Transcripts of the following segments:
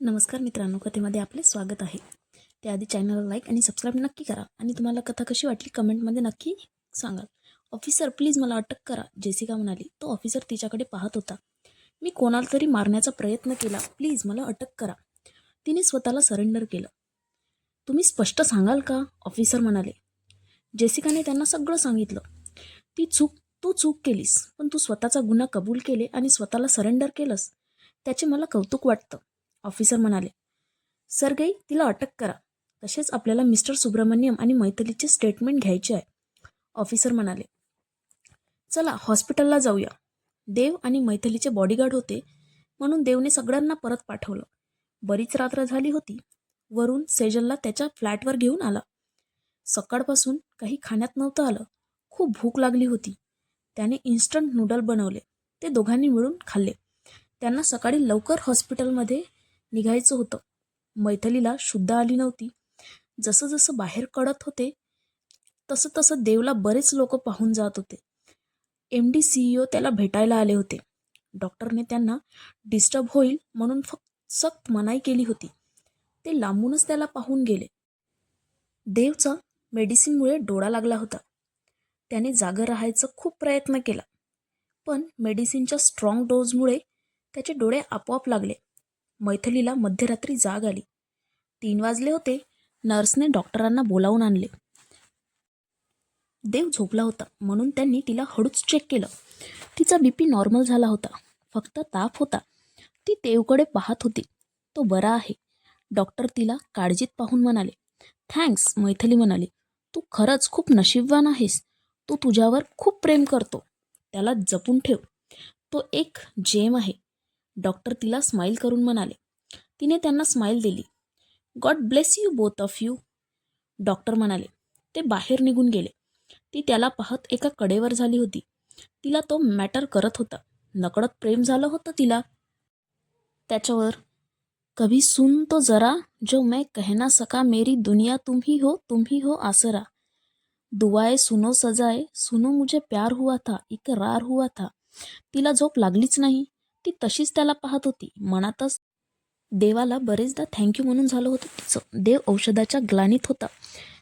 नमस्कार मित्रांनो कथेमध्ये आपले स्वागत आहे. त्याआधी चॅनलला लाईक आणि सबस्क्राईब नक्की करा आणि तुम्हाला कथा कशी वाटली कमेंटमध्ये नक्की सांगाल. ऑफिसर प्लीज मला अटक करा जेसिका म्हणाली. तो ऑफिसर तिच्याकडे पाहत होता. मी कोणाला तरी मारण्याचा प्रयत्न केला. प्लीज मला अटक करा. तिने स्वतःला सरेंडर केलं. तुम्ही स्पष्ट सांगाल का? ऑफिसर म्हणाले. जेसिकाने त्यांना सगळं सांगितलं. ती चूक तू चूक केलीस पण तू स्वतःचा गुन्हा कबूल केले आणि स्वतःला सरेंडर केलंस. त्याचे मला कौतुक वाटतं. ऑफिसर म्हणाले सरगई तिला अटक करा. तसेच आपल्याला मिस्टर सुब्रमण्यम आणि मैथिलीचे स्टेटमेंट घ्यायचे आहे. ऑफिसर म्हणाले चला हॉस्पिटलला जाऊया. देव आणि मैथिलीचे बॉडीगार्ड होते म्हणून देवने सगळ्यांना परत पाठवलं. बरीच रात्र झाली होती. वरून सेजलला त्याच्या फ्लॅटवर घेऊन आला. सकाळपासून काही खाण्यात नव्हतं आलं. खूप भूक लागली होती. त्याने इन्स्टंट नूडल बनवले. ते दोघांनी मिळून खाल्ले. त्यांना सकाळी लवकर हॉस्पिटलमध्ये निघायचं होतं. मैथलीला शुद्ध आली नव्हती. जसं जसं बाहेर कळत होते तसं तसं देवला बरेच लोक पाहून जात होते. एम डी सीईओ त्याला भेटायला आले होते. डॉक्टरने त्यांना डिस्टर्ब होईल म्हणून फक्त सक्त मनाई केली होती. ते लांबूनच त्याला पाहून गेले. देवचा मेडिसिनमुळे डोळा लागला होता. त्याने जागं राहायचा खूप प्रयत्न केला. पण मेडिसिनच्या स्ट्रॉंग डोजमुळे त्याचे डोळे आपोआप लागले. मैथिलीला मध्यरात्री जाग आली. तीन वाजले होते. नर्सने डॉक्टरांना बोलावून आणले. देव झोपला होता. म्हणून त्यांनी तिला हळूच चेक केलं. तिचा बी पी नॉर्मल झाला होता. फक्त ताप होता. ती देवकडे पाहत होती. तो बरा आहे. डॉक्टर तिला काळजीत पाहून म्हणाले थँक्स मैथिली म्हणाली. तू खरंच खूप नशीबवान आहेस. तो तुझ्यावर खूप प्रेम करतो. त्याला जपून ठेव. तो एक जेम आहे. डॉक्टर तिला स्माईल करून म्हणाले. तिने त्यांना स्माईल दिली. God bless you both of you. Doctor म्हणाले. ते बाहेर निघून गेले. ती त्याला पाहत एका कडेवर झाली होती. तिला तो मॅटर करत होता. नकळत प्रेम झालं होतं तिला. त्याच्यावर कभी सुन तो जरा जो मैं कहना सका मेरी दुनिया तुम ही हो तुम ही हो आसरा. दुआए सुनो सजाए सुनो मुझे प्यार हुआ था इकरार हुआ था. तिला झोप लागलीच नाही. ती तशीच त्याला पाहत होती. मनातच देवाला बरेचदा थँक्यू म्हणून झालं होतं तिचं. देव औषधाच्या ग्लानीत होता.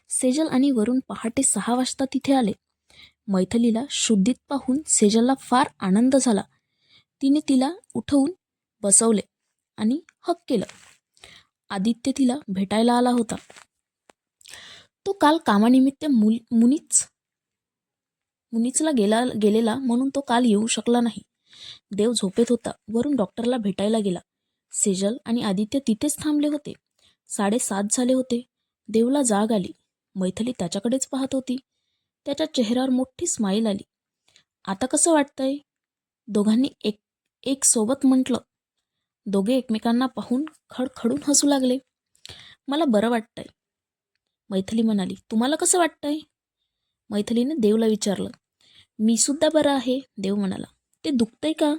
सेजल आणि वरून पहाटे सहा वाजता तिथे आले. मैथलीला शुद्धीत पाहून सेजलला फार आनंद झाला. तिने तिला उठवून बसवले आणि हक केलं. आदित्य तिला भेटायला आला होता. तो काल कामानिमित्त मुल मुनीच मुनीचला गेला गेलेला म्हणून तो काल येऊ शकला नाही. देव झोपेत होता. वरून डॉक्टरला भेटायला गेला. सेजल आणि आदित्य तिथेच थांबले होते. साडेसात झाले होते. देवला जाग आली. मैथली त्याच्याकडेच पाहत होती. त्याच्या चेहऱ्यावर मोठी स्माईल आली. आता कसं वाटतंय? दोघांनी एक एक सोबत म्हटलं. दोघे एकमेकांना पाहून खडखडून हसू लागले. मला बरं वाटतंय. मैथिली म्हणाली तुम्हाला कसं वाटतंय? मैथिलीने देवला विचारलं मी सुद्धा बरं आहे. देव म्हणाला ते दुखतंय का?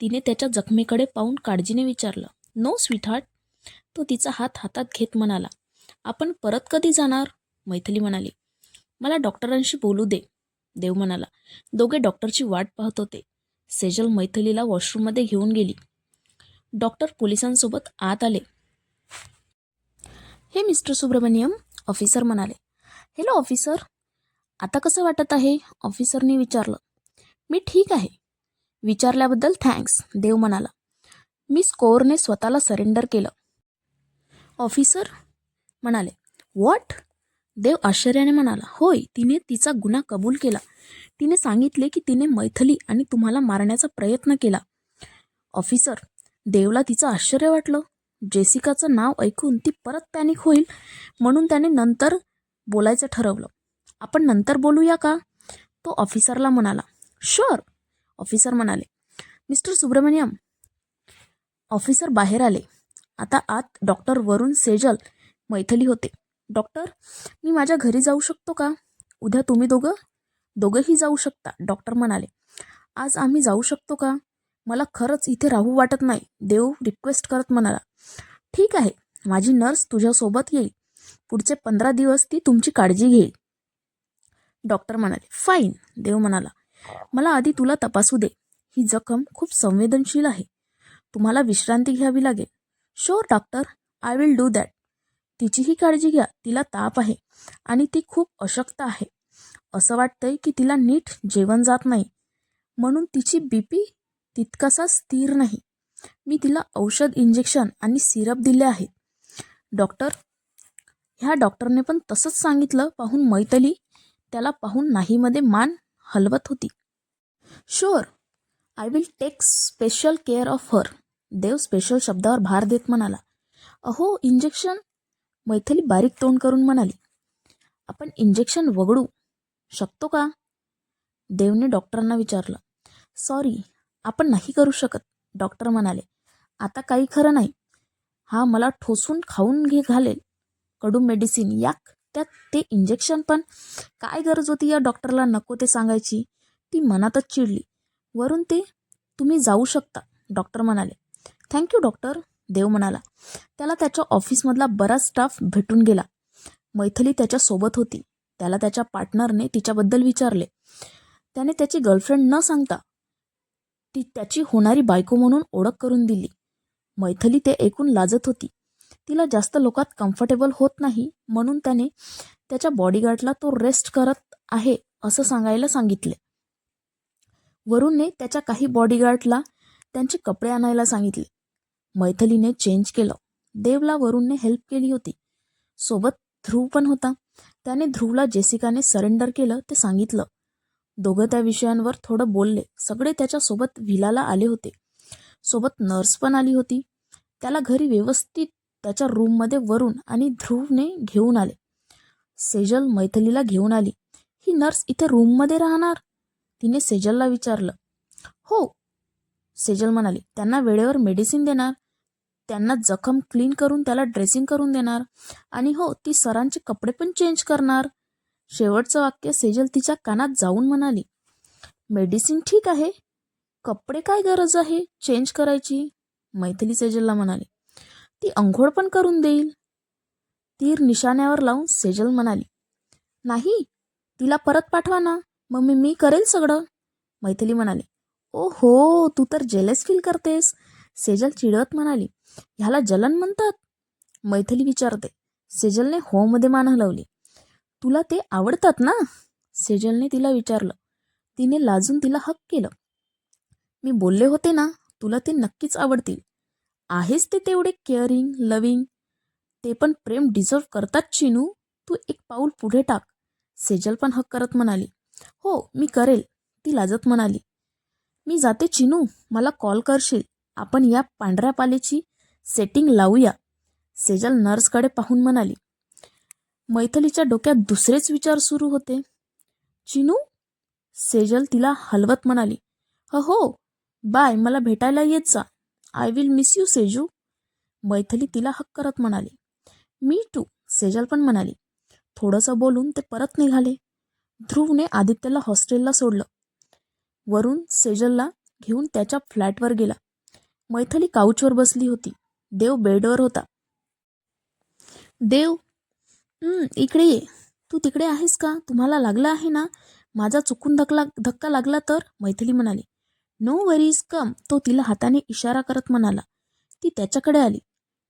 तिने त्याच्या जखमेकडे पाहून काळजीने विचारलं. नो स्वीटहार्ट तो तिचा हात हातात घेत म्हणाला. आपण परत कधी जाणार? मैथिली म्हणाली. मला डॉक्टरांशी बोलू दे. देव म्हणाला. दोघे डॉक्टरची वाट पाहत होते. सेजल मैथिलीला वॉशरूममध्ये घेऊन गेली. डॉक्टर पोलिसांसोबत आत आले. हे मिस्टर सुब्रमण्यम ऑफिसर म्हणाले. Hello officer. आता कसं वाटत आहे? ऑफिसरने विचारलं. मी ठीक आहे. विचारल्याबद्दल थँक्स. देव म्हणाला. मी स्कोअरने स्वतःला सरेंडर केलं. ऑफिसर म्हणाले वॉट? देव आश्चर्याने म्हणाला होय तिने तिचा गुन्हा कबूल केला. तिने सांगितले की तिने मैथली आणि तुम्हाला मारण्याचा प्रयत्न केला. ऑफिसर देवला तिचं आश्चर्य वाटलं. जेसिकाचं नाव ऐकून ती परत पॅनिक होईल म्हणून त्याने नंतर बोलायचं ठरवलं. आपण नंतर बोलूया का? तो ऑफिसरला म्हणाला शुअर ऑफिसर म्हणाले मिस्टर सुब्रमण्यम ऑफिसर बाहेर आले. आता आत डॉक्टर वरुण सेजल मैथिली होते. डॉक्टर मी माझ्या घरी जाऊ शकतो का? उद्या तुम्ही दोघं दोघंही जाऊ शकता. डॉक्टर म्हणाले आज आम्ही जाऊ शकतो का? मला खरंच इथे राहू वाटत नाही. देव रिक्वेस्ट करत म्हणाला ठीक आहे माझी नर्स तुझ्यासोबत येईल. पुढचे पंधरा दिवस ती तुमची काळजी घेईल. डॉक्टर म्हणाले फाईन देव म्हणाला मला आधी तुला तपासू दे. ही जखम खूप संवेदनशील आहे. तुम्हाला विश्रांती घ्यावी लागेल. Sure doctor I will do that तिचीही काळजी घ्या. तिला ताप आहे आणि ती खूप अशक्त आहे. असं वाटतंय की तिला नीट जेवण जात नाही. म्हणून तिची बी पी तितकासा स्थिर नाही. मी तिला औषध इंजेक्शन आणि सिरप दिले आहेत. डॉक्टर ह्या डॉक्टरने पण तसंच सांगितलं पाहून मैतली त्याला पाहून नाहीमध्ये मान हलवत होती. Sure I will take special care of her Dev special शब्दावर भार देत म्हणाला. अहो इंजेक्शन मैथिली बारीक तोंड करून म्हणाली. आपण इंजेक्शन वगळू. शकतो का? देवने डॉक्टरांना विचारलं. सॉरी आपण नाही करू शकत. डॉक्टर म्हणाले. आता काही खरं नाही. हा मला ठोसून खाऊन घे घालेल. कडू मेडिसिन याक. त्यात ते इंजेक्शन पण. काय गरज होती या डॉक्टरला नको ते सांगायची? ती मनातच चिडली. वरून ते तुम्ही जाऊ शकता डॉक्टर म्हणाले. थँक्यू डॉक्टर देव म्हणाला. त्याला त्याच्या ऑफिसमधला बराच स्टाफ भेटून गेला. मैथली त्याच्यासोबत होती. त्याला त्याच्या पार्टनरने तिच्याबद्दल विचारले. त्याने त्याची गर्लफ्रेंड न सांगता ती त्याची होणारी बायको म्हणून ओळख करून दिली. मैथली ते ऐकून लाजत होती. तिला जास्त लोकात कम्फर्टेबल होत नाही म्हणून त्याने त्याच्या बॉडीगार्डला तो रेस्ट करत आहे असं सांगायला सांगितले. वरुणने त्याच्या काही बॉडीगार्डला त्यांचे कपडे आणायला सांगितले. मैथलीने चेंज केलं. देवला वरुणने हेल्प केली होती. सोबत ध्रुव पण होता. त्याने ध्रुवला जेसिकाने सरेंडर केलं ते सांगितलं. दोघं त्या विषयांवर थोडं बोलले. सगळे त्याच्यासोबत व्हिलाला आले होते. सोबत नर्स पण आली होती. त्याला घरी व्यवस्थित त्याच्या रूममध्ये वरून आणि ध्रुवने घेऊन आले. सेजल मैथिलीला घेऊन आली. ही नर्स इथे रूममध्ये राहणार? तिने सेजलला विचारलं. हो. सेजल म्हणाली त्यांना वेळेवर मेडिसिन देणार. त्यांना जखम क्लीन करून त्याला ड्रेसिंग करून देणार. आणि हो ती सरांचे कपडे पण चेंज करणार. शेवटचं वाक्य सेजल तिच्या कानात जाऊन म्हणाली. मेडिसिन ठीक आहे. कपडे काय गरज आहे? चेंज करायची? मैथिली सेजलला म्हणाली. ती अंघोळ पण करून देईल. तीर निशाण्यावर लावून सेजल म्हणाली नाही तिला परत पाठवा ना मम्मी मी करेल सगळं. मैथिली म्हणाली ओ हो तू तर जेलेस फील करतेस. सेजल चिडत म्हणाली ह्याला जलन म्हणतात. मैथिली विचारते सेजलने हो मध्ये मान हलवली तुला ते आवडतात ना? सेजलने तिला विचारलं तिने लाजून तिला हक केलं. मी बोलले होते ना तुला ते नक्कीच आवडतील. आहेस ते तेवढे केअरिंग लविंग ते पण प्रेम डिझर्व करतात चिनू. तू एक पाऊल पुढे टाक. सेजल पण हक करत म्हणाली. हो मी करेल. ती लाजत म्हणाली. मी जाते चिनू. मला कॉल करशील. आपण या पांढऱ्या पालेची सेटिंग लावूया. सेजल नर्सकडे पाहून म्हणाली. मैथलीच्या डोक्यात दुसरेच विचार सुरू होते. चिनू? सेजल तिला हलवत म्हणाली. हो बाय मला भेटायला येत जा. I will miss you Seju Maithili तिला हक करत म्हणाली. मी टू सेजल पण म्हणाली. थोडंसं बोलून ते परत निघाले. ध्रुवने आदित्यला हॉस्टेलला सोडलं. वरून सेजलला घेऊन त्याच्या फ्लॅटवर गेला. मैथली काउचवर बसली होती. देव बेडवर होता. देव इकडे ये. तू तिकडे आहेस का? तुम्हाला लागला आहे ना? माझा चुकून धकला धक्का लागला तर? मैथिली म्हणाली. नो वरीज कम तो तिला हाताने इशारा करत म्हणाला. ती त्याच्याकडे आली.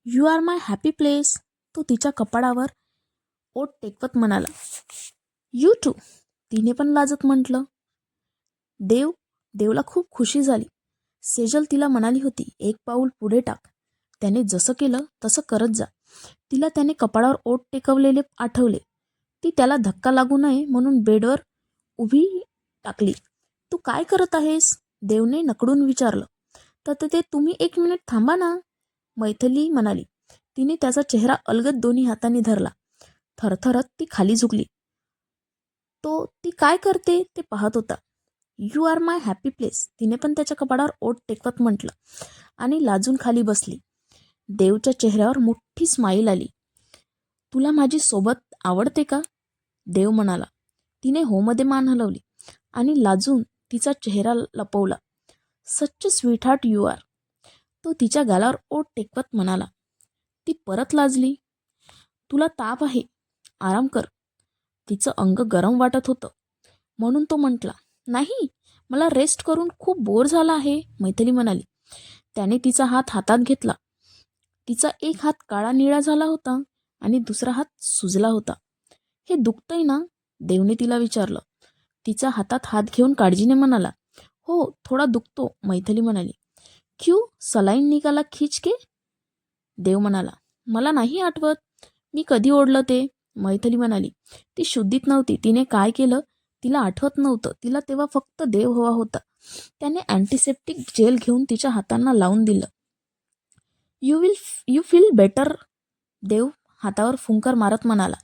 You are my happy place तो तिच्या कपाडावर ओट टेकवत म्हणाला. यू टू तिने पण लाजत म्हटलं. देव देवला खूप खुशी झाली. सेजल तिला म्हणाली होती एक पाऊल पुढे टाक. त्याने जसं केलं तसं करत जा. तिला त्याने कपाळावर ओठ टेकवलेले आठवले. ती त्याला धक्का लागू नये म्हणून बेडवर उभी टाकली. तू काय करत आहेस? देवने नकडून विचारलं तर ते तुम्ही एक मिनिट थांबा ना. मैथली म्हणाली. तिने त्याचा चेहरा अलगद दोन्ही हातांनी धरला. थरथरत ती खाली झुकली. तो ती काय करते? ते पाहत होता. You are my happy place तिने पण त्याच्या कपाडावर ओठ टेकवत म्हटलं आणि लाजून खाली बसली. देवच्या चेहऱ्यावर मोठी स्माईल आली. तुला माझी सोबत आवडते का? देव म्हणाला. तिने होमध्ये मान हलवली आणि लाजून तिचा चेहरा लपवला. सच्च स्वीट हार्ट यू आर. तो तिच्या गालावर ओट टेकवत म्हणाला ती परत लाजली? तुला ताप आहे. आराम कर. तिचं अंग गरम वाटत होतं. म्हणून तो म्हटला नाही मला रेस्ट करून खूप बोर झाला आहे मैथिली म्हणाली. त्याने तिचा हात हातात घेतला. तिचा एक हात काळा निळा झाला होता आणि दुसरा हात सुजला होता. हे दुखतंय ना? देवने तिला विचारलं. तिचा हातात हात घेऊन काळजीने म्हणाला हो थोडा दुखतो मैथिली म्हणाली. क्यू सलाईन निकाला खिच के? देव म्हणाला मला नाही आठवत. मी कधी ओढलं ते? मैथिली म्हणाली ती शुद्धीत नव्हती. तिने काय केलं? तिला आठवत नव्हतं. तिला तेव्हा फक्त देव हवा होता. त्याने अँटीसेप्टिक जेल घेऊन तिच्या हातांना लावून दिलं. You will you feel better Dev हातावर फुंकर मारत म्हणाला.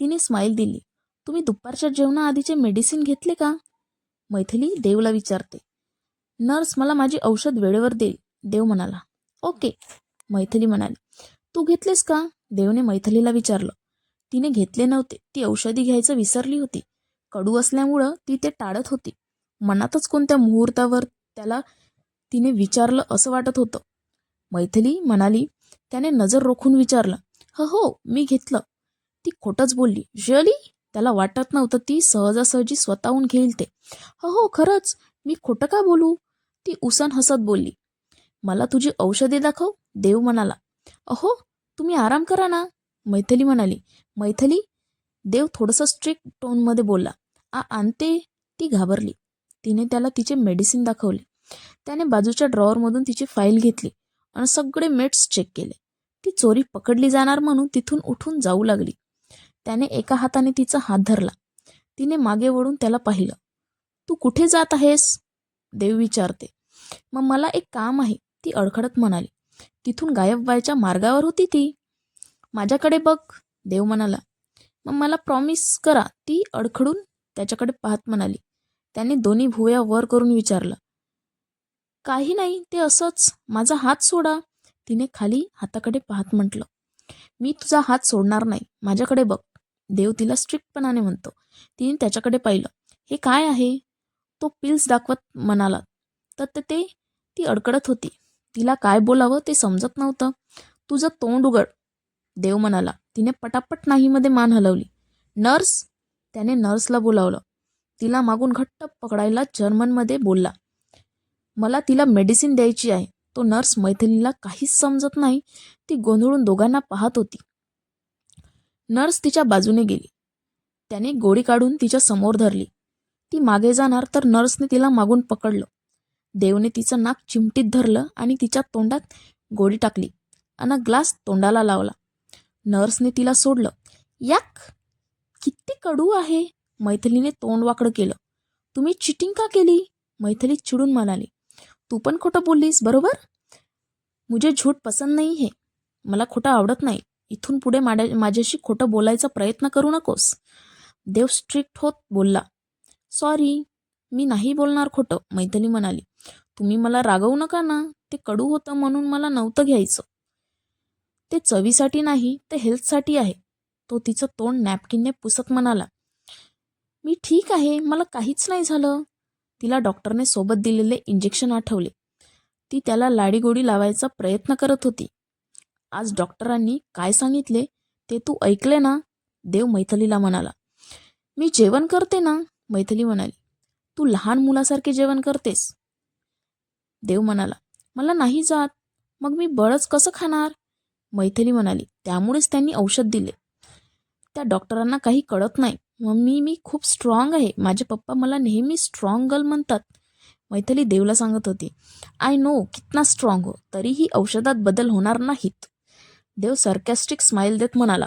तिने स्माईल दिली. तुम्ही दुपारच्या जेवणाआधीचे मेडिसिन घेतले का? मैथिली देवला विचारते. नर्स मला माझी औषध वेळेवर देईल. देव म्हणाला. ओके. मैथिली म्हणाली. तू घेतलेस का? देवने मैथिलीला विचारलं. तिने घेतले नव्हते. ती औषधी घ्यायचं विसरली होती. कडू असल्यामुळं ती ते टाळत होती. मनातच कोणत्या मुहूर्तावर त्याला तिने विचारलं असं वाटत होतं. मैथिली म्हणाली त्याने नजर रोखून विचारलं. ह हो मी घेतलं. ती खोटंच बोलली. रिअली? त्याला वाटत नव्हतं ती सहजासहजी स्वतःहून घेईल ते. हो हो खरंच? मी खोटं का बोलू? ती उसन हसत बोलली. मला तुझी औषधे दाखव देव म्हणाला. अहो तुम्ही आराम करा ना? मैथली म्हणाली. मैथली? देव थोडंसं स्ट्रिक्ट टोनमध्ये बोलला. आ आणते. ती घाबरली. तिने त्याला तिचे मेडिसिन दाखवले. त्याने बाजूच्या ड्रॉवरमधून तिची फाईल घेतली आणि सगळे मेट्स चेक केले. ती चोरी पकडली जाणार म्हणून तिथून उठून जाऊ लागली. त्याने एका हाताने तिचा हात धरला. तिने मागे वळून त्याला पाहिलं. तू कुठे जात आहेस? देव विचारते. मग मला एक काम आहे ती अडखडत म्हणाली. तिथून गायब व्हायच्या मार्गावर होती ती. माझ्याकडे बघ देव म्हणाला. मग मला प्रॉमिस करा ती अडखडून त्याच्याकडे पाहत म्हणाली. त्याने दोन्ही भुवया वर करून विचारलं. काही नाही ते असंच. माझा हात सोडा. तिने खाली हाताकडे पाहत म्हटलं. मी तुझा हात सोडणार नाही. माझ्याकडे बघ. देव तिला स्ट्रिक्टपणाने म्हणतो. तिने त्याच्याकडे पाहिलं. हे काय आहे? तो पिल्स दाखवत म्हणाला. तर ते- ती अडकडत होती. तिला काय बोलावं ते समजत नव्हतं. तुझं तोंड उघड. देव म्हणाला. तिने पटापट नाहीमध्ये मान हलवली. नर्स? त्याने नर्सला बोलावलं. तिला मागून घट्ट पकडायला जर्मनमध्ये बोलला. मला तिला मेडिसिन द्यायची आहे. तो नर्स मैथिलीला काहीच समजत नाही. ती गोंधळून दोघांना पाहत होती. नर्स तिच्या बाजूने गेली. त्याने गोळी काढून तिच्या समोर धरली. ती मागे जाणार तर नर्सने तिला मागून पकडलं. देवने तिचं नाक चिमटीत धरलं आणि तिच्या तोंडात गोळी टाकली आणि ग्लास तोंडाला लावला. नर्सने तिला सोडलं. याक किती कडू आहे? मैथिलीने तोंड वाकडं केलं. तुम्ही चिटिंग का केली? मैथिली चिडून म्हणाली. तू पण खोटं बोललीस बरोबर? मुझे झूठ पसंत नाही हे. मला खोटं आवडत नाही. इथून पुढे माड्या माझ्याशी खोटं बोलायचा प्रयत्न करू नकोस. देव स्ट्रिक्ट होत बोलला. सॉरी मी नाही बोलणार खोटं मैथिली म्हणाली. तुम्ही मला रागवू नका ना ते कडू होतं म्हणून मला नव्हतं घ्यायचं. ते चवीसाठी नाही ते हेल्थसाठी आहे. तो तिचं तोंड नॅपकिनने पुसत म्हणाला. मी ठीक आहे मला काहीच नाही झालं. तिला डॉक्टरने सोबत दिलेले इंजेक्शन आठवले. ती त्याला लाडीगोडी लावायचा प्रयत्न करत होती. आज डॉक्टरांनी काय सांगितले ते तू ऐकले ना? देव मैथलीला म्हणाला. मी जेवण करते ना? मैथली म्हणाली. तू लहान मुलासारखे जेवण करतेस? देव म्हणाला. मला नाही जात. मग मी बळच कसं खाणार? मैथली म्हणाली. त्यामुळेच त्यांनी औषध दिले. त्या डॉक्टरांना काही कळत नाही. मम्मी मी खूप स्ट्रॉंग आहे. माझे पप्पा मला नेहमी स्ट्रॉंग गर्ल म्हणतात. मैथली देवला सांगत होती. आय नो कितना स्ट्रॉंग हो. तरीही औषधात बदल होणार नाहीत. देव सर्कॅस्टिक स्माईल देत म्हणाला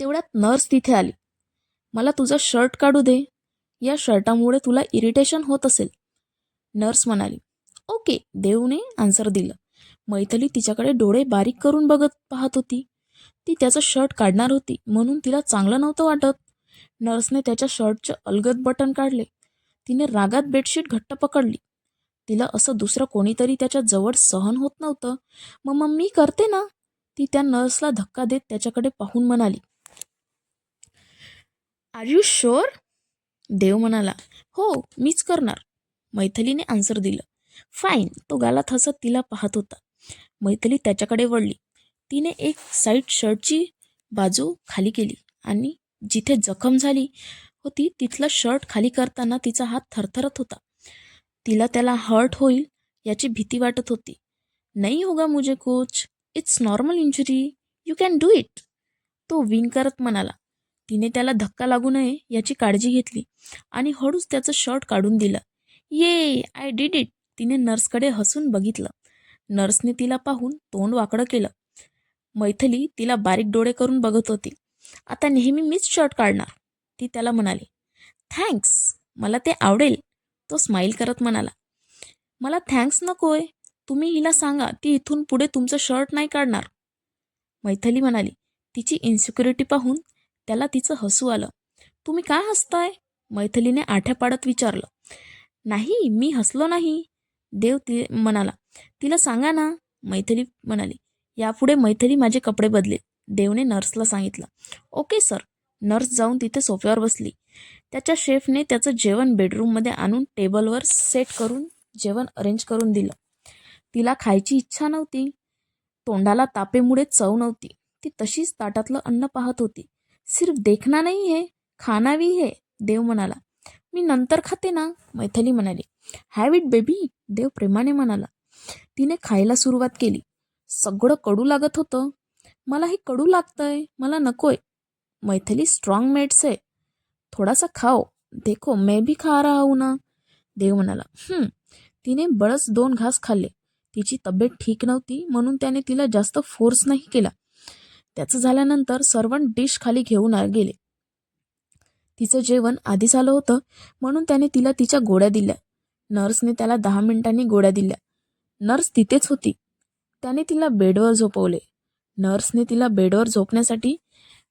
तेवढ्यात नर्स तिथे आली. मला तुझं शर्ट काढू दे. या शर्टामुळे तुला इरिटेशन होत असेल. नर्स म्हणाली ओके. देवने आन्सर दिलं. मैथिली तिच्याकडे डोळे बारीक करून बघत पाहत होती. ती त्याचं शर्ट काढणार होती म्हणून तिला चांगलं नव्हतं वाटत. नर्सने त्याच्या शर्टचे अलगद बटन काढले. तिने रागात बेडशीट घट्ट पकडली. तिला असं दुसरं कोणीतरी त्याच्याजवळ सहन होत नव्हतं. मग मग मी करते ना? ती त्या नर्सला धक्का देत त्याच्याकडे पाहून म्हणाली. आर यू शुअर देव म्हणाला. हो मीच करणार. मैथिलीने आन्सर दिलं. फाईन तो गालात हसत तिला पाहत होता. मैथिली त्याच्याकडे वळली. तिने एक साईड शर्टची बाजू खाली केली आणि जिथे जखम झाली होती तिथला शर्ट खाली करताना तिचा हात थरथरत होता. तिला त्याला हर्ट होईल याची भीती वाटत होती. नाही होगा मुझे कुछ. It's normal injury you can do it तो विन करत म्हणाला. तिने त्याला धक्का लागू नये याची काळजी घेतली आणि हळूच त्याचं शर्ट काढून दिलं. ये आय डीड इट तिने नर्सकडे हसून बघितलं. नर्सने तिला पाहून तोंड वाकडं केलं. मैथली तिला बारीक डोळे करून बघत होती. आता नेहमी मीच शर्ट काढणार. ती त्याला म्हणाली. थँक्स मला ते आवडेल. तो स्माईल करत म्हणाला मला थँक्स नकोय तुम्ही हिला सांगा ती इथून पुढे तुमचं शर्ट नाही काढणार. मैथली म्हणाली तिची इन्सिक्युरिटी पाहून त्याला तिचं हसू आलं. तुम्ही काय हसताय? मैथलीने आठ्या पाडत विचारलं नाही मी हसलो नाही. देव ती म्हणाला तिला सांगा ना. मैथिली म्हणाली यापुढे मैथिली माझे कपडे बदले देवने नर्सला सांगितलं ओके सर. नर्स जाऊन तिथे सोफ्यावर बसली. त्याच्या शेफने त्याचं जेवण बेडरूममध्ये आणून टेबलवर सेट करून जेवण अरेंज करून दिलं. तिला खायची इच्छा नव्हती. तोंडाला तापेमुळे चव नव्हती. ती तशीच ताटातलं अन्न पाहत होती. सिर्फ देखना नाही है खाना भी है देव म्हणाला. मी नंतर खाते ना मैथली म्हणाली. हॅव इट बेबी देव प्रेमाने म्हणाला. तिने खायला सुरुवात केली. सगळं कडू लागत होतं. मला हे कडू लागतंय मला नकोय. मैथली स्ट्रॉंग मेट्स आहे. थोडासा खाओ. देखो मैं भी खा रहा हूं ना. देव म्हणाला तिने बळच दोन घास खाल्ले. तिची तब्येत ठीक नव्हती म्हणून त्याने तिला जास्त फोर्स नाही केला. त्याचं झाल्यानंतर सर्वंट डिश खाली घेऊन गेले. तिचं जेवण आधीच आलं होतं म्हणून त्याने तिला तिच्या गोळ्या दिल्या. नर्सने त्याला दहा मिनिटांनी गोळ्या दिल्या. नर्स तिथेच होती. त्याने तिला बेडवर झोपवले. नर्सने तिला बेडवर झोपण्यासाठी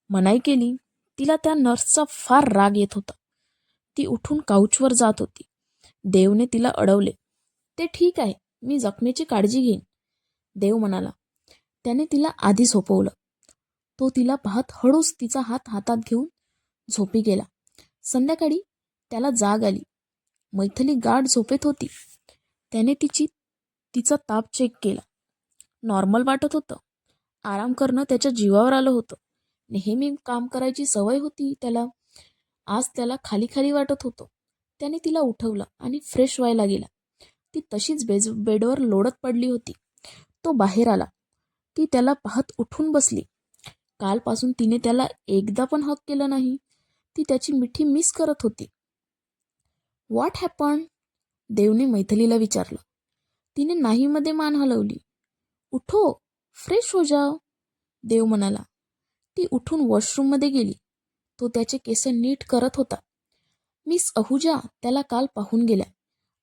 मनाई केली. तिला त्या नर्सचा फार राग येत होता. ती उठून काउचवर जात होती. देवने तिला अडवले. ते ठीक आहे मी जखमेची काळजी घेईन. देव म्हणाला. त्याने तिला आधी झोपवलं. तो तिला पाहत हळूच तिचा हात हातात घेऊन झोपी गेला. संध्याकाळी त्याला जाग आली. मैथली गाढ झोपेत होती. त्याने तिची तिचा ताप चेक केला. नॉर्मल वाटत होतं. आराम करणं त्याच्या जीवावर आलं होतं. नेहमी काम करायची सवय होती त्याला आज त्याला खाली खाली वाटत होतं. त्याने तिला उठवलं आणि फ्रेश व्हायला गेला. ती तशीच बेज बेडवर लोडत पडली होती. तो बाहेर आला. ती त्याला पाहत उठून बसली. कालपासून तिने त्याला एकदा पण हक केलं नाही. ती त्याची मिठी मिस करत होती. व्हॉट हॅपन देवने मैथिलीला विचारलं. तिने नाहीमध्ये मान हलवली. उठो फ्रेश हो जाओ. देव म्हणाला. ती उठून वॉशरूममध्ये गेली. तो त्याचे केस नीट करत होता. मिस अहुजा त्याला काल पाहून गेल्या.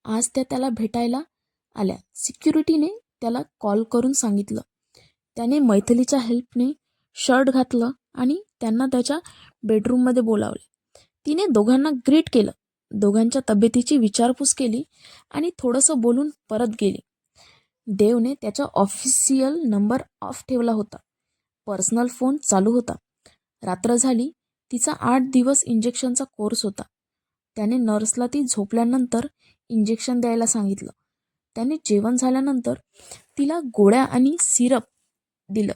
आज त्या त्याला भेटायला आल्या. सिक्युरिटीने त्याला कॉल करून सांगितलं. त्याने मैथिलीच्या हेल्पने शर्ट घातलं आणि त्यांना त्याच्या बेडरूममध्ये बोलावले. तिने दोघांना ग्रीट केलं. दोघांच्या तब्येतीची विचारपूस केली आणि थोडंसं बोलून परत गेली. देवने त्याचा ऑफिशियल नंबर ऑफ ठेवला होता. पर्सनल फोन चालू होता. रात्र झाली तिचा आठ दिवस इंजेक्शनचा कोर्स होता. त्याने नर्सला ती झोपल्यानंतर इंजेक्शन द्यायला सांगितलं. त्याने जेवण झाल्यानंतर तिला गोळ्या आणि सिरप दिलं.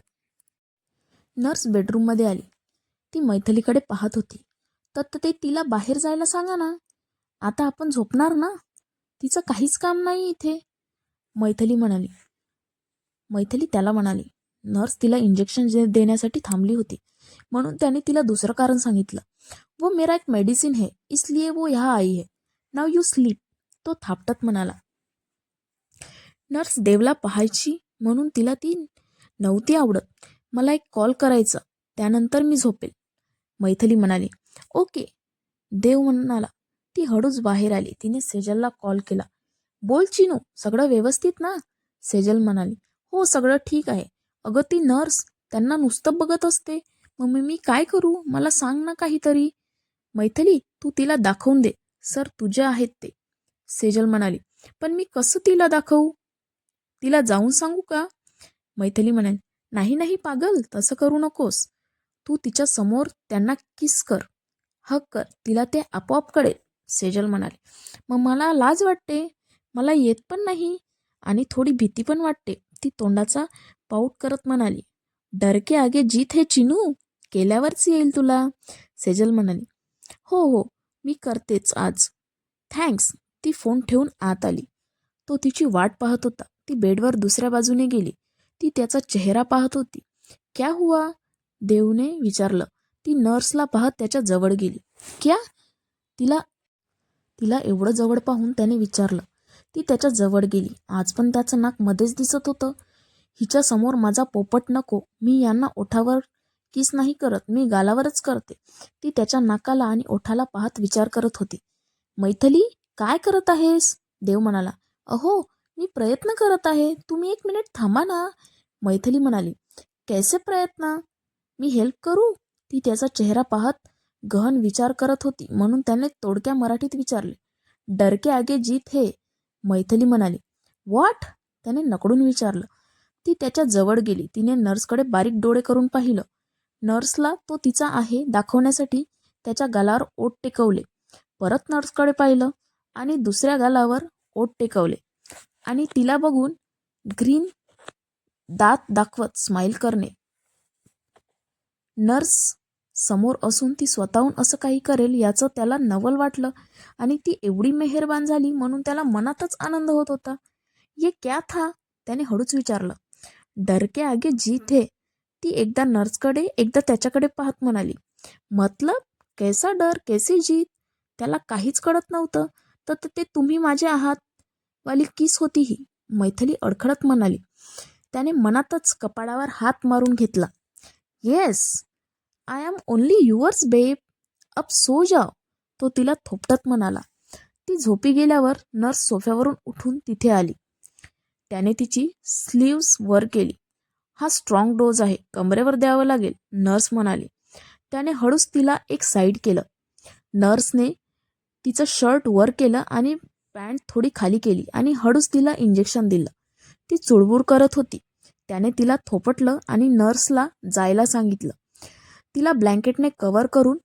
नर्स बेडरूममध्ये आली. ती मैथलीकडे पाहत होती. तर ते तिला बाहेर जायला सांगा ना. आता आपण झोपणार ना? तिचं काहीच काम नाही इथे. मैथली म्हणाली. मैथली त्याला म्हणाली नर्स तिला इंजेक्शन देण्यासाठी थांबली होती. म्हणून त्याने तिला दुसरं कारण सांगितलं. वो मेरा एक मेडिसिन है इसलिए वो यहाँ आई है. नाव यू स्लीप तो थापटत म्हणाला. नर्स देवला पाहायची म्हणून तिला ती नव्हती आवडत. मला एक कॉल करायचा त्यानंतर मी झोपेल. मैथिली म्हणाली ओके. देव म्हणाला ती हळूच बाहेर आली. तिने सेजलला कॉल केला बोल चिनू सगळं व्यवस्थित ना? सेजल म्हणाली हो सगळं ठीक आहे. अगं ती नर्स त्यांना नुसतं बघत असते. मग मी काय करू? मला सांग ना काहीतरी. मैथिली तू तिला दाखवून दे. सर तुझे आहेत ते. सेजल म्हणाली पण मी कसं तिला दाखवू? तिला जाऊन सांगू का? मैथिली म्हणाली नाही नाही पागल तसं करू नकोस. तू तिच्या समोर त्यांना किस कर. हक कर. तिला ते आपोआप कळेल. सेजल म्हणाले मग मला लाज वाटते? मला येत पण नाही आणि थोडी भीती पण वाटते. ती तोंडाचा पाऊट करत म्हणाली डरके आगे जीत हे चिनू केल्यावरच येईल तुला. सेजल म्हणाली हो हो मी करतेच आज. थँक्स. ती फोन ठेवून आत आली. तो तिची वाट पाहत होता. ती बेडवर दुसऱ्या बाजूने गेली. ती त्याचा चेहरा पाहत होती. क्या हुआ? देवने विचारलं. ती नर्सला पाहत त्याच्याजवळ गेली. क्या? तिला तिला एवढं जवळ पाहून त्याने विचारलं. ती त्याच्याजवळ गेली. आज पण त्याचं नाक मध्येच दिसत होतं. हिच्या समोर माझा पोपट नको. मी यांना ओठावर किस नाही करत मी गालावरच करते. ती त्याच्या नाकाला आणि ओठाला पाहत विचार करत होती. मैथली काय करत आहेस? देव म्हणाला. अहो मी प्रयत्न करत आहे. तुम्ही एक मिनिट थांबा ना. मैथिली म्हणाली. कैसे प्रयत्न? मी हेल्प करू? ती त्याचा चेहरा पाहत गहन विचार करत होती म्हणून त्याने तोडक्या मराठीत विचारले. डरके आगे जीत हे. मैथिली म्हणाली. व्हॉट त्याने नकडून विचारलं. ती त्याच्याजवळ गेली. तिने नर्सकडे बारीक डोळे करून पाहिलं. नर्सला तो तिचा आहे दाखवण्यासाठी त्याच्या गालावर ओठ टेकवले. परत नर्सकडे पाहिलं आणि दुसऱ्या गालावर ओठ टेकवले. आणि तिला बघून ग्रीन दात दाखवत स्माईल करणे. नर्स समोर असून ती स्वतःहून असं काही करेल याचं त्याला नवल वाटलं आणि ती एवढी मेहरबान झाली म्हणून त्याला मनातच आनंद होत होता. ये क्या था? त्याने हळूच विचारलं. डरके आगे जीत है। ती एकदा नर्सकडे एकदा त्याच्याकडे पाहत म्हणाली मतलब कैसा डर कैसी जीत? त्याला काहीच कळत नव्हतं तर ते- ते तुम्ही माझे आहात. वाली किस होती ही? मैथिली अडखळत म्हणाली. त्याने मनातच कपाळावर हात मारून घेतला. Yes I am only yours babe up सो जाओ. तो तिला थोपटत म्हणाला. ती झोपी गेल्यावर नर्स सोफ्यावरून उठून तिथे आली. त्याने तिची स्लीव्स वर केली. हा स्ट्रॉंग डोज आहे. कमरेवर द्यावं लागेल नर्स म्हणाली. त्याने हळूच तिला एक साईड केलं. नर्सने तिचं शर्ट वर केलं आणि पॅन्ट थोडी खाली केली आणि हळूच तिला इंजेक्शन दिलं. ती चुळबुळ करत होती. त्याने तिला थोपटलं आणि नर्सला जायला सांगितलं. तिला ब्लँकेटने कवर करून